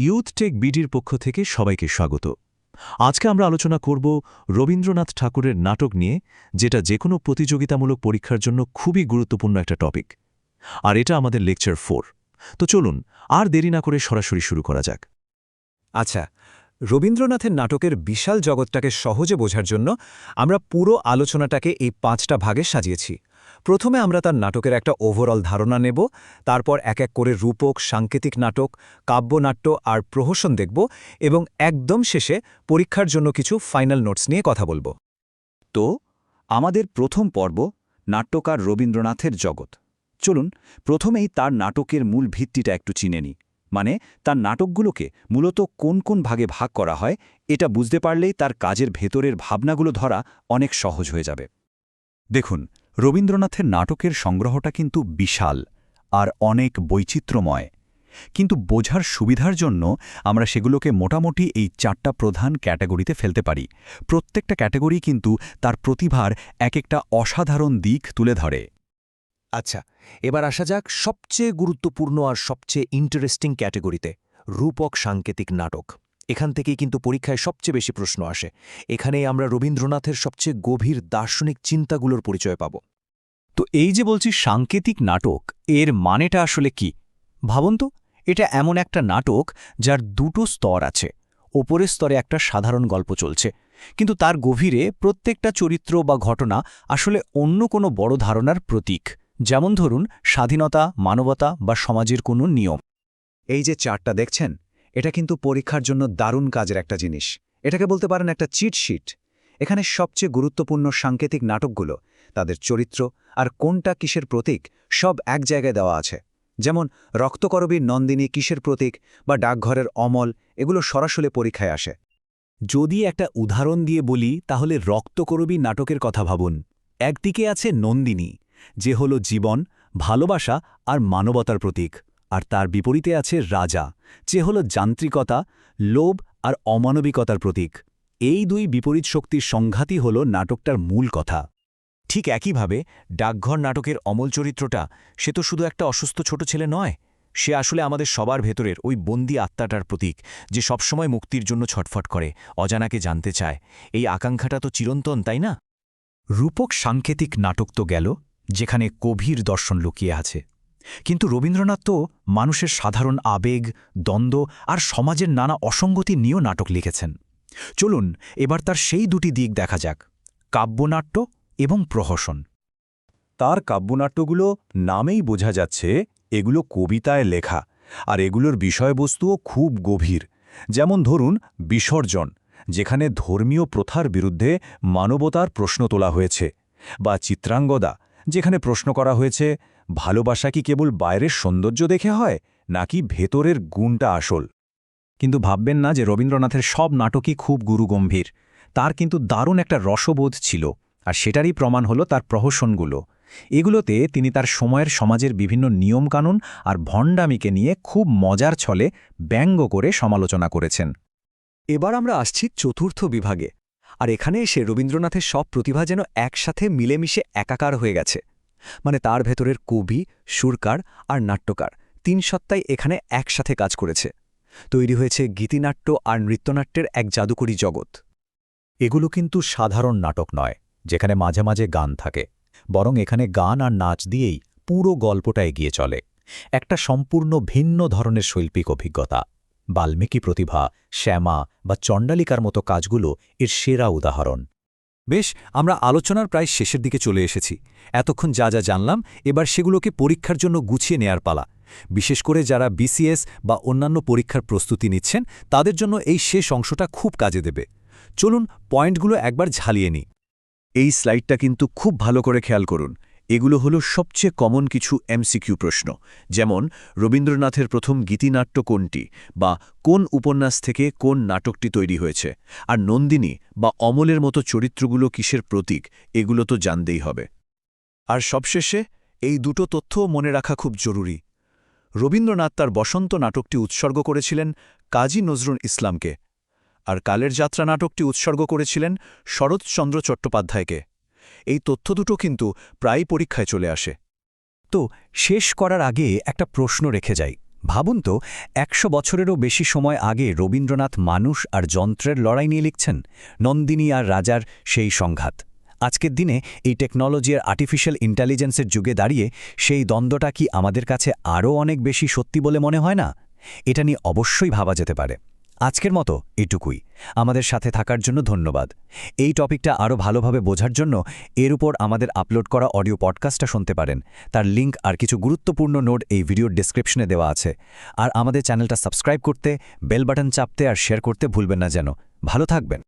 Youth take বিডির পক্ষ থেকে সবাইকে স্বাগত। আজকে আমরা আলোচনা করব রবীন্দ্রনাথ ঠাকুরের নাটক নিয়ে, যেটা যে কোনো প্রতিযোগিতামূলক পরীক্ষার জন্য খুবই গুরুত্বপূর্ণ একটা টপিক। আর এটা আমাদের লেকচার ফোর। তো চলুন, আর দেরি না করে সরাসরি শুরু করা যাক। আচ্ছা রবীন্দ্রনাথের নাটকের বিশাল জগৎটাকে সহজে বোঝার জন্য আমরা পুরো আলোচনাটাকে এই পাঁচটা ভাগে সাজিয়েছি। প্রথমে আমরা তার নাটকের একটা ওভারঅল ধারণা নেব, তারপর এক এক করে রূপক, সাংকেতিক নাটক, কাব্যনাট্য আর প্রহসন দেখব এবং একদম শেষে পরীক্ষার জন্য কিছু ফাইনাল নোটস নিয়ে কথা বলব। তো, আমাদের প্রথম পর্ব নাট্যকার রবীন্দ্রনাথের জগৎ। চলুন, প্রথমেই তার নাটকের মূল ভিত্তিটা একটু চিনে নিই। মানে তার নাটকগুলোকে মূলত কোন কোন ভাগে ভাগ করা হয়, এটা বুঝতে পারলেই তার কাজের ভেতরের ভাবনাগুলো ধরা অনেক সহজ হয়ে যাবে। দেখুন রবীন্দ্রনাথের নাটকের সংগ্রহটা কিন্তু বিশাল আর অনেক বৈচিত্র্যময়। কিন্তু বোঝার সুবিধার জন্য আমরা সেগুলোকে মোটামুটি এই চারটা প্রধান ক্যাটাগরিতে ফেলতে পারি। প্রত্যেকটা ক্যাটাগরি কিন্তু তার প্রতিভার এক একটা অসাধারণ দিক তুলে ধরে। আচ্ছা এবার আসা যাক সবচেয়ে গুরুত্বপূর্ণ আর সবচেয়ে ইন্টারেস্টিং ক্যাটাগরিতে, রূপক সাংকেতিক নাটক। এখান থেকেই কিন্তু পরীক্ষায় সবচেয়ে বেশি প্রশ্ন আসে। এখানেই আমরা রবীন্দ্রনাথের সবচেয়ে গভীর দার্শনিক চিন্তাগুলোর পরিচয় পাব। তো এই যে বলছি সাংকেতিক নাটক, এর মানেটা আসলে কি? ভাবুন তো, এটা এমন একটা নাটক যার দুটো স্তর আছে। ওপরের স্তরে একটা সাধারণ গল্প চলছে, কিন্তু তার গভীরে প্রত্যেকটা চরিত্র বা ঘটনা আসলে অন্য কোনো বড় ধারণার প্রতীক। যেমন ধরুন, স্বাধীনতা, মানবতা বা সমাজের কোনো নিয়ম। এই যে চার্টটা দেখছেন, এটা কিন্তু পরীক্ষার জন্য দারুণ কাজের একটা জিনিস। এটাকে বলতে পারেন একটা চিট শিট এখানে সবচেয়ে গুরুত্বপূর্ণ সাংকেতিক নাটকগুলো, তাদের চরিত্র আর কোনটা কিসের প্রতীক, সব এক জায়গায় দেওয়া আছে। যেমন, রক্তকরবীর নন্দিনী কিসের প্রতীক বা ডাকঘরের অমল, এগুলো সরাসরি পরীক্ষায় আসে। যদি একটা উদাহরণ দিয়ে বলি, তাহলে রক্তকরবী নাটকের কথা ভাবুন। একদিকে আছে নন্দিনী, যে হল জীবন, ভালোবাসা আর মানবতার প্রতীক। আর তার বিপরীতে আছে রাজা, যে হল যান্ত্রিকতা, লোভ আর অমানবিকতার প্রতীক। এই দুই বিপরীত শক্তির সংঘাতই হল নাটকটার মূল কথা। ঠিক একইভাবে ডাকঘর নাটকের অমল চরিত্রটা, সে তো শুধু একটা অসুস্থ ছোট ছেলে নয়, সে আসলে আমাদের সবার ভেতরের ওই বন্দি আত্মাটার প্রতীক, যে সবসময় মুক্তির জন্য ছটফট করে, অজানাকে জানতে চায়। এই আকাঙ্ক্ষাটা তো চিরন্তন, তাই না? রূপক সাংকেতিক নাটক তো গেল, যেখানে গভীর দর্শন লুকিয়ে আছে। কিন্তু রবীন্দ্রনাথ তো মানুষের সাধারণ আবেগ, দ্বন্দ্ব আর সমাজের নানা অসঙ্গতি নিয়েও নাটক লিখেছেন। চলুন, এবার তার সেই দুটি দিক দেখা যাক, কাব্যনাট্য এবং প্রহসন। তার কাব্যনাট্যগুলো নামেই বোঝা যাচ্ছে এগুলো কবিতায় লেখা, আর এগুলোর বিষয়বস্তুও খুব গভীর। যেমন ধরুন, বিসর্জন, যেখানে ধর্মীয় প্রথার বিরুদ্ধে মানবতার প্রশ্ন তোলা হয়েছে, বা চিত্রাঙ্গদা, যেখানে প্রশ্ন করা হয়েছে, ভালোবাসা কি কেবল বাইরের সৌন্দর্য দেখে হয়, নাকি ভেতরের গুণটা আসল? কিন্তু ভাববেন না যে রবীন্দ্রনাথের সব নাটকই খুব গুরুগম্ভীর। তার কিন্তু দারুণ একটা রসবোধ ছিল, আর সেটারই প্রমাণ হলো তার প্রহসনগুলো। এগুলোতে তিনি তার সময়ের সমাজের বিভিন্ন নিয়মকানুন আর ভণ্ডামিকে নিয়ে খুব মজার ছলে ব্যঙ্গ করে সমালোচনা করেছেন। এবার আমরা আসছি চতুর্থ বিভাগে, আর এখানে এসে রবীন্দ্রনাথের সব প্রতিভা যেন একসাথে মিলেমিশে একাকার হয়ে গেছে। মানে তার ভেতরের কবি, সুরকার আর নাট্যকার তিন সত্তাই এখানে একসাথে কাজ করেছে। তৈরি হয়েছে গীতিনাট্য আর নৃত্যনাট্যের এক জাদুকরী জগৎ। এগুলো কিন্তু সাধারণ নাটক নয়, যেখানে মাঝে মাঝে গান থাকে, বরং এখানে গান আর নাচ দিয়েই পুরো গল্পটা এগিয়ে চলে। একটা সম্পূর্ণ ভিন্ন ধরনের শৈল্পিক অভিজ্ঞতা, বাল্মীকি প্রতিভা, শ্যামা বা চণ্ডালিকার মতো কাজগুলো এর সেরা উদাহরণ। বেশ, আমরা আলোচনার প্রায় শেষের দিকে চলে এসেছি। এতক্ষণ যা যা জানলাম, এবার সেগুলোকে পরীক্ষার জন্য গুছিয়ে নেয়ার পালা। বিশেষ করে যারা বিসিএস বা অন্যান্য পরীক্ষার প্রস্তুতি নিচ্ছেন, তাদের জন্য এই শেষ অংশটা খুব কাজে দেবে। চলুন পয়েন্টগুলো একবার ঝালিয়ে নিই। এই স্লাইডটা কিন্তু খুব ভালো করে খেয়াল করুন। এগুলো হলো সবচেয়ে কমন কিছু এমসিকিউ প্রশ্ন, যেমন, রবীন্দ্রনাথের প্রথম গীতিনাট্য কোনটি বা কোন উপন্যাস থেকে কোন নাটকটি তৈরি হয়েছে, আর নন্দিনী বা অমলের মতো চরিত্রগুলো কিসের প্রতীক, এগুলো তো জানতেই হবে। আর সবশেষে, এই দুটো তথ্যও মনে রাখা খুব জরুরি। রবীন্দ্রনাথ তার বসন্ত নাটকটি উৎসর্গ করেছিলেন কাজী নজরুল ইসলামকে আর কালের যাত্রা নাটকটি উৎসর্গ করেছিলেন শরৎচন্দ্র চট্টোপাধ্যায়কে। এই তথ্য দুটো কিন্তু প্রায় পরীক্ষায় চলে আসে। তো শেষ করার আগে একটা প্রশ্ন রেখে যাই। ভাবুন তো, একশো বছরেরও বেশি সময় আগে রবীন্দ্রনাথ মানুষ আর যন্ত্রের লড়াই নিয়ে লিখছেন, নন্দিনী আর রাজার সেই সংঘাত। আজকের দিনে এই টেকনোলজি আর আর্টিফিশিয়াল ইন্টেলিজেন্সের যুগে দাঁড়িয়ে সেই দ্বন্দ্বটা কি আমাদের কাছে আরও অনেক বেশি সত্যি বলে মনে হয় না? এটা নিয়ে অবশ্যই ভাবা যেতে পারে। আজকের মতো এটুকুই। আমাদের সাথে থাকার জন্য ধন্যবাদ। এই টপিকটা আরও ভালোভাবে বোঝার জন্য এর উপর আমাদের আপলোড করা অডিও পডকাস্টটা শুনতে পারেন। তার লিঙ্ক আর কিছু গুরুত্বপূর্ণ নোট এই ভিডিওর ডিসক্রিপশনে দেওয়া আছে। আর আমাদের চ্যানেলটা সাবস্ক্রাইব করতে বেল বাটন চাপতে আর শেয়ার করতে ভুলবেন না যেন। ভালো থাকবেন।